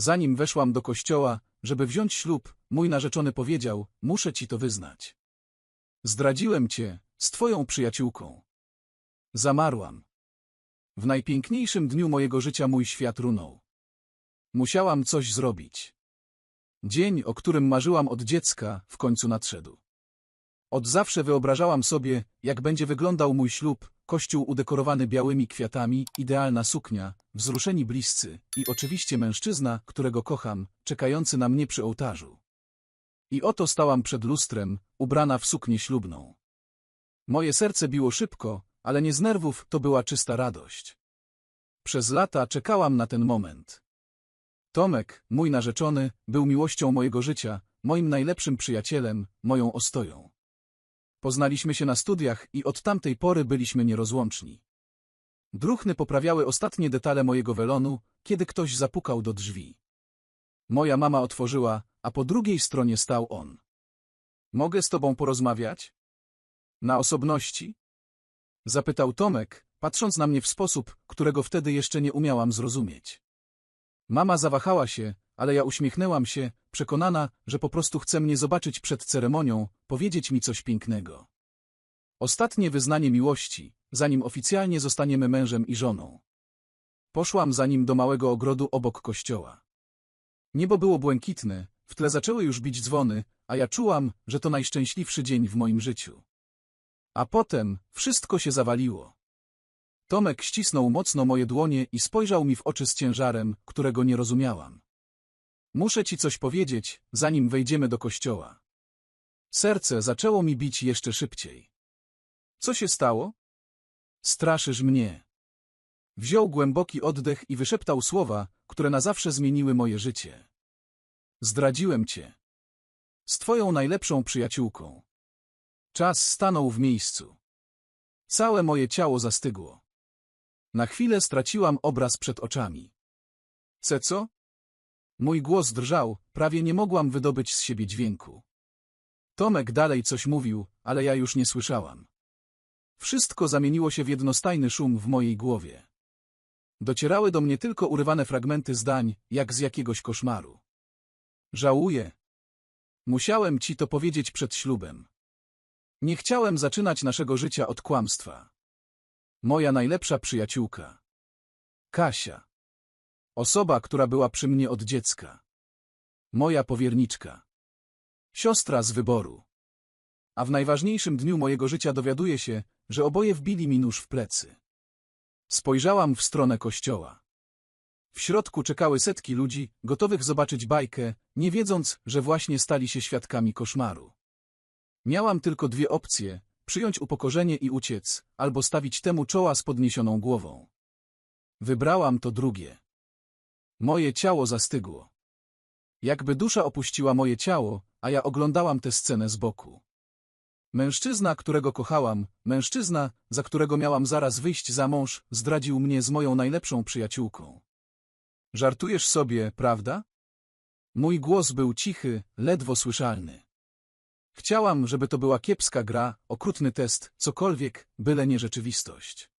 Zanim weszłam do kościoła, żeby wziąć ślub, mój narzeczony powiedział, muszę ci to wyznać. Zdradziłem cię z twoją przyjaciółką. Zamarłam. W najpiękniejszym dniu mojego życia mój świat runął. Musiałam coś zrobić. Dzień, o którym marzyłam od dziecka, w końcu nadszedł. Od zawsze wyobrażałam sobie, jak będzie wyglądał mój ślub, kościół udekorowany białymi kwiatami, idealna suknia, wzruszeni bliscy i oczywiście mężczyzna, którego kocham, czekający na mnie przy ołtarzu. I oto stałam przed lustrem, ubrana w suknię ślubną. Moje serce biło szybko, ale nie z nerwów, to była czysta radość. Przez lata czekałam na ten moment. Tomek, mój narzeczony, był miłością mojego życia, moim najlepszym przyjacielem, moją ostoją. Poznaliśmy się na studiach i od tamtej pory byliśmy nierozłączni. Druchny poprawiały ostatnie detale mojego welonu, kiedy ktoś zapukał do drzwi. Moja mama otworzyła, a po drugiej stronie stał on. Mogę z tobą porozmawiać? Na osobności? Zapytał Tomek, patrząc na mnie w sposób, którego wtedy jeszcze nie umiałam zrozumieć. Mama zawahała się, ale ja uśmiechnęłam się, przekonana, że po prostu chce mnie zobaczyć przed ceremonią, powiedzieć mi coś pięknego. Ostatnie wyznanie miłości, zanim oficjalnie zostaniemy mężem i żoną. Poszłam za nim do małego ogrodu obok kościoła. Niebo było błękitne, w tle zaczęły już bić dzwony, a ja czułam, że to najszczęśliwszy dzień w moim życiu. A potem wszystko się zawaliło. Tomek ścisnął mocno moje dłonie i spojrzał mi w oczy z ciężarem, którego nie rozumiałam. Muszę ci coś powiedzieć, zanim wejdziemy do kościoła. Serce zaczęło mi bić jeszcze szybciej. Co się stało? Straszysz mnie. Wziął głęboki oddech i wyszeptał słowa, które na zawsze zmieniły moje życie. Zdradziłem cię. Z twoją najlepszą przyjaciółką. Czas stanął w miejscu. Całe moje ciało zastygło. Na chwilę straciłam obraz przed oczami. Ceco? Mój głos drżał, prawie nie mogłam wydobyć z siebie dźwięku. Tomek dalej coś mówił, ale ja już nie słyszałam. Wszystko zamieniło się w jednostajny szum w mojej głowie. Docierały do mnie tylko urywane fragmenty zdań, jak z jakiegoś koszmaru. Żałuję. Musiałem ci to powiedzieć przed ślubem. Nie chciałem zaczynać naszego życia od kłamstwa. Moja najlepsza przyjaciółka. Kasia. Osoba, która była przy mnie od dziecka. Moja powierniczka. Siostra z wyboru. A w najważniejszym dniu mojego życia dowiaduję się, że oboje wbili mi nóż w plecy. Spojrzałam w stronę kościoła. W środku czekały setki ludzi, gotowych zobaczyć bajkę, nie wiedząc, że właśnie stali się świadkami koszmaru. Miałam tylko dwie opcje, przyjąć upokorzenie i uciec, albo stawić temu czoła z podniesioną głową. Wybrałam to drugie. Moje ciało zastygło. Jakby dusza opuściła moje ciało, a ja oglądałam tę scenę z boku. Mężczyzna, którego kochałam, mężczyzna, za którego miałam zaraz wyjść za mąż, zdradził mnie z moją najlepszą przyjaciółką. Żartujesz sobie, prawda? Mój głos był cichy, ledwo słyszalny. Chciałam, żeby to była kiepska gra, okrutny test, cokolwiek, byle nie rzeczywistość.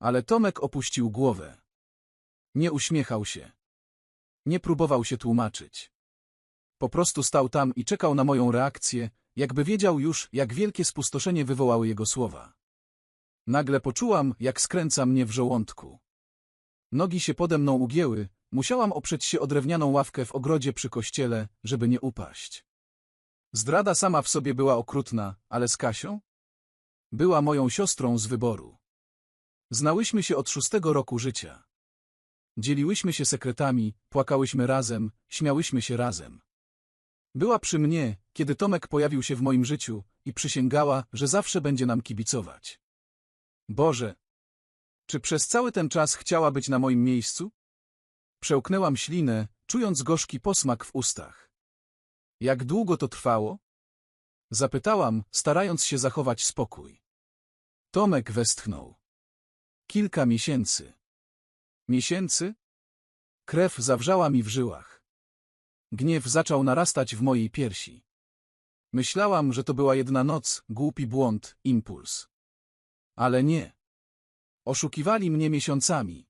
Ale Tomek opuścił głowę. Nie uśmiechał się. Nie próbował się tłumaczyć. Po prostu stał tam i czekał na moją reakcję, jakby wiedział już, jak wielkie spustoszenie wywołały jego słowa. Nagle poczułam, jak skręca mnie w żołądku. Nogi się pode mną ugięły, musiałam oprzeć się o drewnianą ławkę w ogrodzie przy kościele, żeby nie upaść. Zdrada sama w sobie była okrutna, ale z Kasią? Była moją siostrą z wyboru. Znałyśmy się od szóstego roku życia. Dzieliłyśmy się sekretami, płakałyśmy razem, śmiałyśmy się razem. Była przy mnie, kiedy Tomek pojawił się w moim życiu i przysięgała, że zawsze będzie nam kibicować. Boże! Czy przez cały ten czas chciała być na moim miejscu? Przełknęłam ślinę, czując gorzki posmak w ustach. Jak długo to trwało? Zapytałam, starając się zachować spokój. Tomek westchnął. Kilka miesięcy. Miesięcy? Krew zawrzała mi w żyłach. Gniew zaczął narastać w mojej piersi. Myślałam, że to była jedna noc, głupi błąd, impuls. Ale nie. Oszukiwali mnie miesiącami.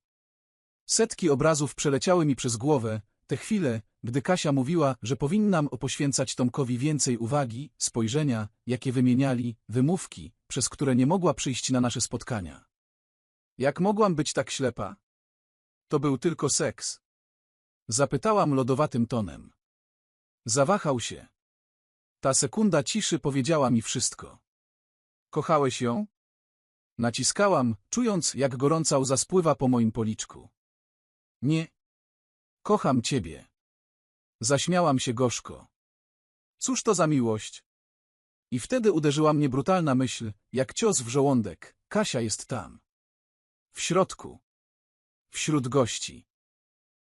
Setki obrazów przeleciały mi przez głowę, te chwile, gdy Kasia mówiła, że powinnam poświęcać Tomkowi więcej uwagi, spojrzenia, jakie wymieniali, wymówki, przez które nie mogła przyjść na nasze spotkania. Jak mogłam być tak ślepa? To był tylko seks. Zapytałam lodowatym tonem. Zawahał się. Ta sekunda ciszy powiedziała mi wszystko. Kochałeś ją? Naciskałam, czując, jak gorąca łza spływa po moim policzku. Nie. Kocham ciebie. Zaśmiałam się gorzko. Cóż to za miłość? I wtedy uderzyła mnie brutalna myśl, jak cios w żołądek. Kasia jest tam. W środku. Wśród gości.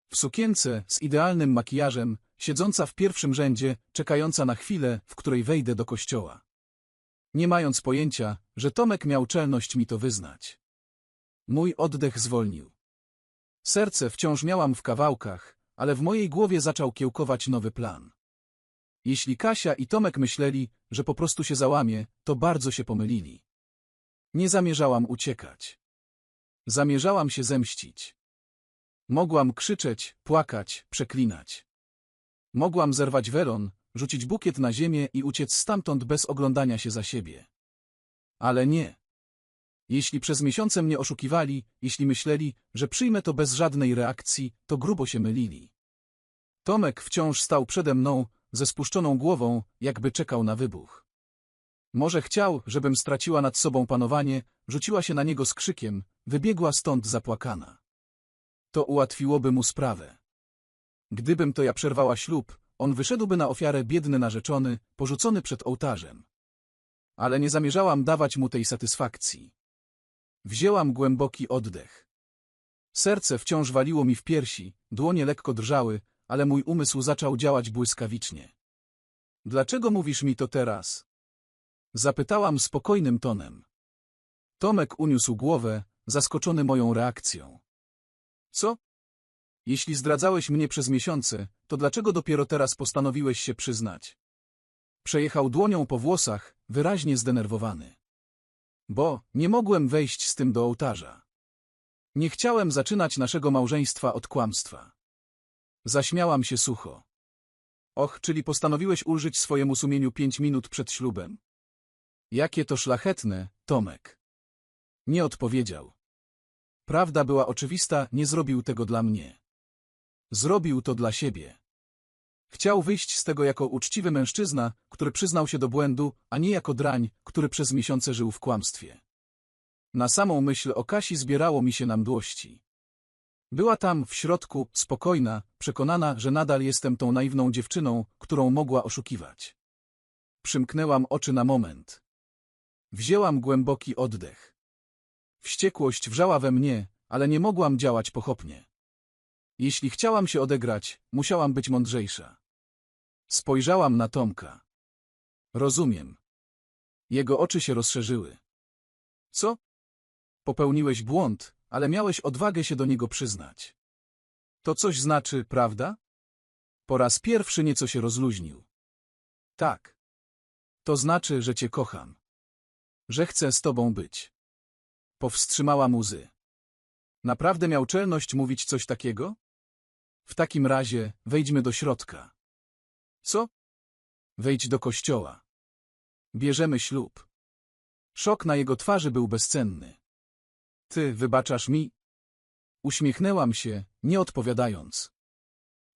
W sukience, z idealnym makijażem, siedząca w pierwszym rzędzie, czekająca na chwilę, w której wejdę do kościoła. Nie mając pojęcia, że Tomek miał czelność mi to wyznać. Mój oddech zwolnił. Serce wciąż miałam w kawałkach, ale w mojej głowie zaczął kiełkować nowy plan. Jeśli Kasia i Tomek myśleli, że po prostu się załamie, to bardzo się pomylili. Nie zamierzałam uciekać. Zamierzałam się zemścić. Mogłam krzyczeć, płakać, przeklinać. Mogłam zerwać welon, rzucić bukiet na ziemię i uciec stamtąd bez oglądania się za siebie. Ale nie. Jeśli przez miesiące mnie oszukiwali, jeśli myśleli, że przyjmę to bez żadnej reakcji, to grubo się mylili. Tomek wciąż stał przede mną, ze spuszczoną głową, jakby czekał na wybuch. Może chciał, żebym straciła nad sobą panowanie, rzuciła się na niego z krzykiem, wybiegła stąd zapłakana. To ułatwiłoby mu sprawę. Gdybym to ja przerwała ślub, on wyszedłby na ofiarę biedny narzeczony, porzucony przed ołtarzem. Ale nie zamierzałam dawać mu tej satysfakcji. Wzięłam głęboki oddech. Serce wciąż waliło mi w piersi, dłonie lekko drżały, ale mój umysł zaczął działać błyskawicznie. Dlaczego mówisz mi to teraz? Zapytałam spokojnym tonem. Tomek uniósł głowę, zaskoczony moją reakcją. Co? Jeśli zdradzałeś mnie przez miesiące, to dlaczego dopiero teraz postanowiłeś się przyznać? Przejechał dłonią po włosach, wyraźnie zdenerwowany. Bo nie mogłem wejść z tym do ołtarza. Nie chciałem zaczynać naszego małżeństwa od kłamstwa. Zaśmiałam się sucho. Och, czyli postanowiłeś ulżyć swojemu sumieniu pięć minut przed ślubem. Jakie to szlachetne, Tomek. Nie odpowiedział. Prawda była oczywista, nie zrobił tego dla mnie. Zrobił to dla siebie. Chciał wyjść z tego jako uczciwy mężczyzna, który przyznał się do błędu, a nie jako drań, który przez miesiące żył w kłamstwie. Na samą myśl o Kasi zbierało mi się na mdłości. Była tam, w środku, spokojna, przekonana, że nadal jestem tą naiwną dziewczyną, którą mogła oszukiwać. Przymknęłam oczy na moment. Wzięłam głęboki oddech. Wściekłość wrzała we mnie, ale nie mogłam działać pochopnie. Jeśli chciałam się odegrać, musiałam być mądrzejsza. Spojrzałam na Tomka. Rozumiem. Jego oczy się rozszerzyły. Co? Popełniłeś błąd, ale miałeś odwagę się do niego przyznać. To coś znaczy, prawda? Po raz pierwszy nieco się rozluźnił. Tak. To znaczy, że cię kocham. Że chcę z tobą być. Powstrzymała muzy. Naprawdę miał czelność mówić coś takiego? W takim razie wejdźmy do środka. Co? Wejdź do kościoła. Bierzemy ślub. Szok na jego twarzy był bezcenny. Ty wybaczasz mi? Uśmiechnęłam się, nie odpowiadając.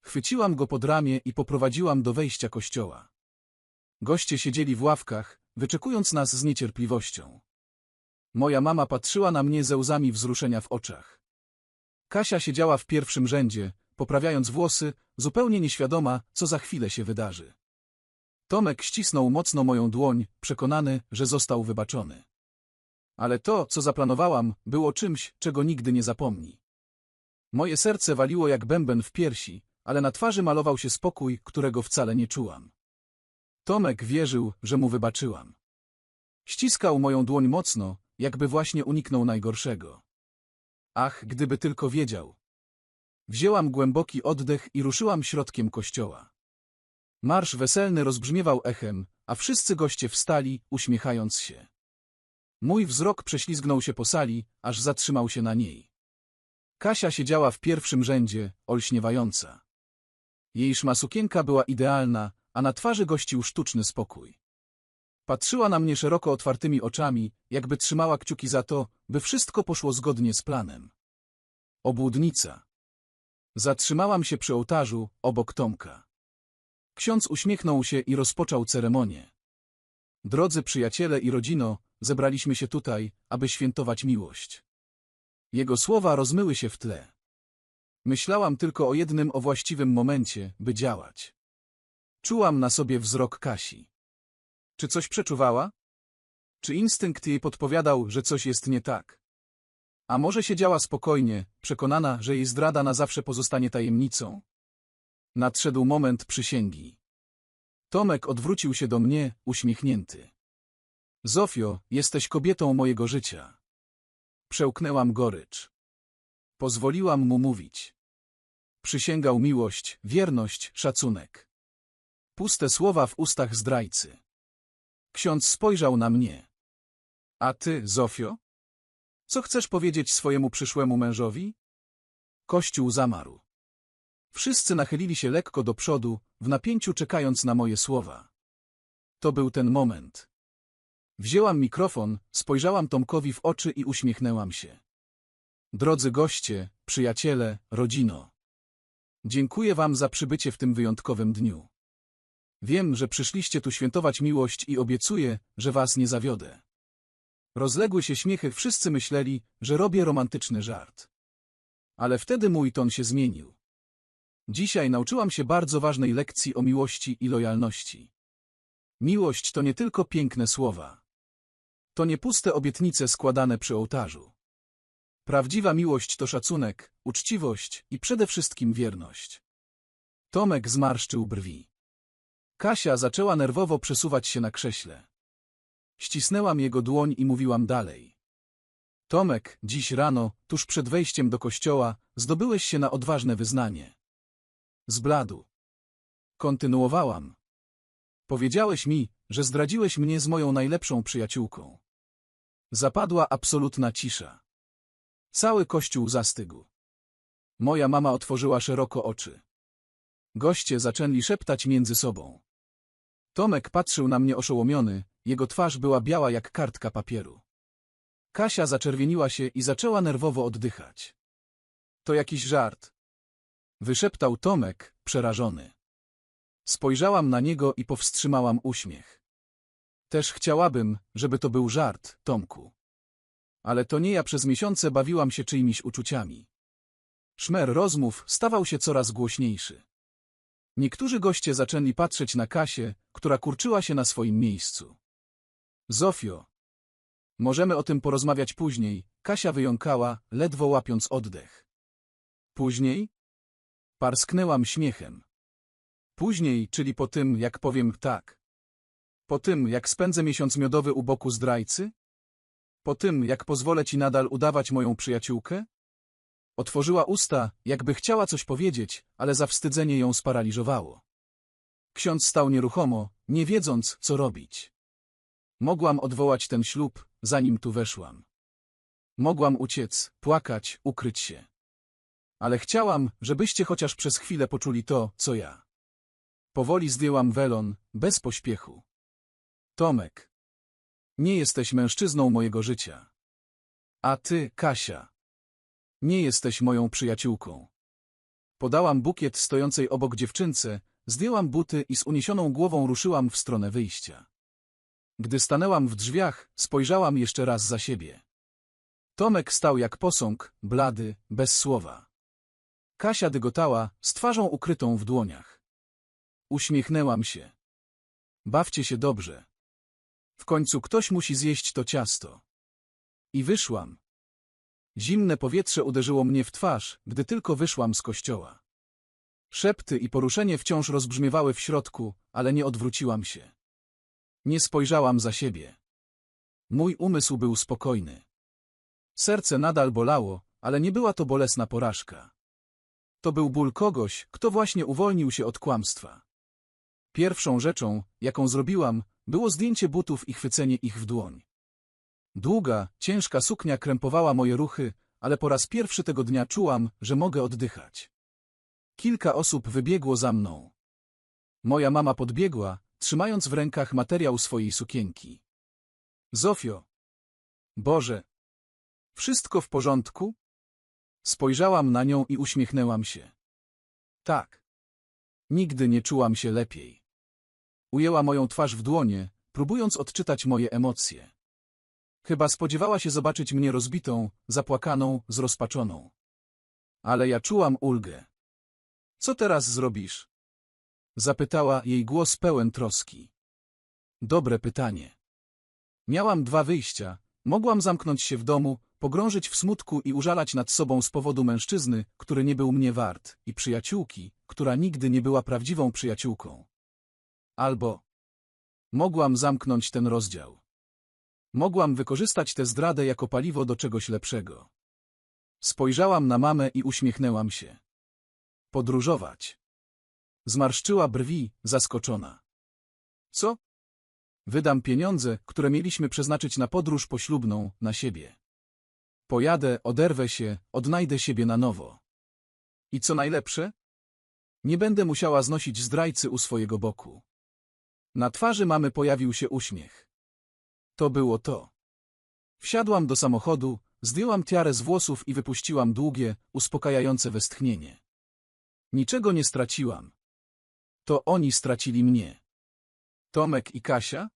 Chwyciłam go pod ramię i poprowadziłam do wejścia kościoła. Goście siedzieli w ławkach, wyczekując nas z niecierpliwością. Moja mama patrzyła na mnie ze łzami wzruszenia w oczach. Kasia siedziała w pierwszym rzędzie, poprawiając włosy, zupełnie nieświadoma, co za chwilę się wydarzy. Tomek ścisnął mocno moją dłoń, przekonany, że został wybaczony. Ale to, co zaplanowałam, było czymś, czego nigdy nie zapomni. Moje serce waliło jak bęben w piersi, ale na twarzy malował się spokój, którego wcale nie czułam. Tomek wierzył, że mu wybaczyłam. Ściskał moją dłoń mocno, jakby właśnie uniknął najgorszego. Ach, gdyby tylko wiedział. Wzięłam głęboki oddech i ruszyłam środkiem kościoła. Marsz weselny rozbrzmiewał echem, a wszyscy goście wstali, uśmiechając się. Mój wzrok prześlizgnął się po sali, aż zatrzymał się na niej. Kasia siedziała w pierwszym rzędzie, olśniewająca. Jej szma sukienka była idealna, a na twarzy gościł sztuczny spokój. Patrzyła na mnie szeroko otwartymi oczami, jakby trzymała kciuki za to, by wszystko poszło zgodnie z planem. Obłudnica. Zatrzymałam się przy ołtarzu, obok Tomka. Ksiądz uśmiechnął się i rozpoczął ceremonię. Drodzy przyjaciele i rodzino, zebraliśmy się tutaj, aby świętować miłość. Jego słowa rozmyły się w tle. Myślałam tylko o jednym o właściwym momencie, by działać. Czułam na sobie wzrok Kasi. Czy coś przeczuwała? Czy instynkt jej podpowiadał, że coś jest nie tak? A może siedziała spokojnie, przekonana, że jej zdrada na zawsze pozostanie tajemnicą? Nadszedł moment przysięgi. Tomek odwrócił się do mnie, uśmiechnięty. Zofio, jesteś kobietą mojego życia. Przełknęłam gorycz. Pozwoliłam mu mówić. Przysięgał miłość, wierność, szacunek. Puste słowa w ustach zdrajcy. Ksiądz spojrzał na mnie. A ty, Zofio? Co chcesz powiedzieć swojemu przyszłemu mężowi? Kościół zamarł. Wszyscy nachylili się lekko do przodu, w napięciu czekając na moje słowa. To był ten moment. Wzięłam mikrofon, spojrzałam Tomkowi w oczy i uśmiechnęłam się. Drodzy goście, przyjaciele, rodzino. Dziękuję wam za przybycie w tym wyjątkowym dniu. Wiem, że przyszliście tu świętować miłość i obiecuję, że was nie zawiodę. Rozległy się śmiechy, wszyscy myśleli, że robię romantyczny żart. Ale wtedy mój ton się zmienił. Dzisiaj nauczyłam się bardzo ważnej lekcji o miłości i lojalności. Miłość to nie tylko piękne słowa. To nie puste obietnice składane przy ołtarzu. Prawdziwa miłość to szacunek, uczciwość i przede wszystkim wierność. Tomek zmarszczył brwi. Kasia zaczęła nerwowo przesuwać się na krześle. Ścisnęłam jego dłoń i mówiłam dalej. Tomek, dziś rano, tuż przed wejściem do kościoła, zdobyłeś się na odważne wyznanie. Zbladł. Kontynuowałam. Powiedziałeś mi, że zdradziłeś mnie z moją najlepszą przyjaciółką. Zapadła absolutna cisza. Cały kościół zastygł. Moja mama otworzyła szeroko oczy. Goście zaczęli szeptać między sobą. Tomek patrzył na mnie oszołomiony, jego twarz była biała jak kartka papieru. Kasia zaczerwieniła się i zaczęła nerwowo oddychać. To jakiś żart. Wyszeptał Tomek, przerażony. Spojrzałam na niego i powstrzymałam uśmiech. Też chciałabym, żeby to był żart, Tomku. Ale to nie ja przez miesiące bawiłam się czyimiś uczuciami. Szmer rozmów stawał się coraz głośniejszy. Niektórzy goście zaczęli patrzeć na Kasię, która kurczyła się na swoim miejscu. Zofio. Możemy o tym porozmawiać później, Kasia wyjąkała, ledwo łapiąc oddech. Później? Parsknęłam śmiechem. Później, czyli po tym, jak powiem tak. Po tym, jak spędzę miesiąc miodowy u boku zdrajcy? Po tym, jak pozwolę ci nadal udawać moją przyjaciółkę? Otworzyła usta, jakby chciała coś powiedzieć, ale zawstydzenie ją sparaliżowało. Ksiądz stał nieruchomo, nie wiedząc, co robić. Mogłam odwołać ten ślub, zanim tu weszłam. Mogłam uciec, płakać, ukryć się. Ale chciałam, żebyście chociaż przez chwilę poczuli to, co ja. Powoli zdjęłam welon, bez pośpiechu. Tomek. Nie jesteś mężczyzną mojego życia. A ty, Kasia. Nie jesteś moją przyjaciółką. Podałam bukiet stojącej obok dziewczynce, zdjęłam buty i z uniesioną głową ruszyłam w stronę wyjścia. Gdy stanęłam w drzwiach, spojrzałam jeszcze raz za siebie. Tomek stał jak posąg, blady, bez słowa. Kasia dygotała, z twarzą ukrytą w dłoniach. Uśmiechnęłam się. Bawcie się dobrze. W końcu ktoś musi zjeść to ciasto. I wyszłam. Zimne powietrze uderzyło mnie w twarz, gdy tylko wyszłam z kościoła. Szepty i poruszenie wciąż rozbrzmiewały w środku, ale nie odwróciłam się. Nie spojrzałam za siebie. Mój umysł był spokojny. Serce nadal bolało, ale nie była to bolesna porażka. To był ból kogoś, kto właśnie uwolnił się od kłamstwa. Pierwszą rzeczą, jaką zrobiłam, było zdjęcie butów i chwycenie ich w dłoń. Długa, ciężka suknia krępowała moje ruchy, ale po raz pierwszy tego dnia czułam, że mogę oddychać. Kilka osób wybiegło za mną. Moja mama podbiegła, trzymając w rękach materiał swojej sukienki. Zofio! Boże! Wszystko w porządku? Spojrzałam na nią i uśmiechnęłam się. Tak. Nigdy nie czułam się lepiej. Ujęła moją twarz w dłonie, próbując odczytać moje emocje. Chyba spodziewała się zobaczyć mnie rozbitą, zapłakaną, zrozpaczoną. Ale ja czułam ulgę. Co teraz zrobisz? Zapytała jej głos pełen troski. Dobre pytanie. Miałam dwa wyjścia. Mogłam zamknąć się w domu, pogrążyć w smutku i użalać nad sobą z powodu mężczyzny, który nie był mnie wart, i przyjaciółki, która nigdy nie była prawdziwą przyjaciółką. Albo mogłam zamknąć ten rozdział. Mogłam wykorzystać tę zdradę jako paliwo do czegoś lepszego. Spojrzałam na mamę i uśmiechnęłam się. Podróżować. Zmarszczyła brwi, zaskoczona. Co? Wydam pieniądze, które mieliśmy przeznaczyć na podróż poślubną, na siebie. Pojadę, oderwę się, odnajdę siebie na nowo. I co najlepsze? Nie będę musiała znosić zdrajcy u swojego boku. Na twarzy mamy pojawił się uśmiech. To było to. Wsiadłam do samochodu, zdjęłam tiarę z włosów i wypuściłam długie, uspokajające westchnienie. Niczego nie straciłam. To oni stracili mnie. Tomek i Kasia?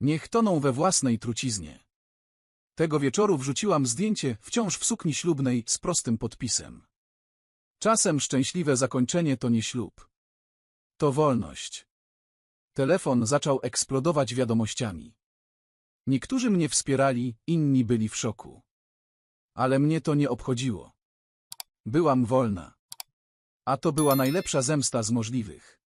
Niech toną we własnej truciznie. Tego wieczoru wrzuciłam zdjęcie, wciąż w sukni ślubnej, z prostym podpisem. Czasem szczęśliwe zakończenie to nie ślub. To wolność. Telefon zaczął eksplodować wiadomościami. Niektórzy mnie wspierali, inni byli w szoku. Ale mnie to nie obchodziło. Byłam wolna. A to była najlepsza zemsta z możliwych.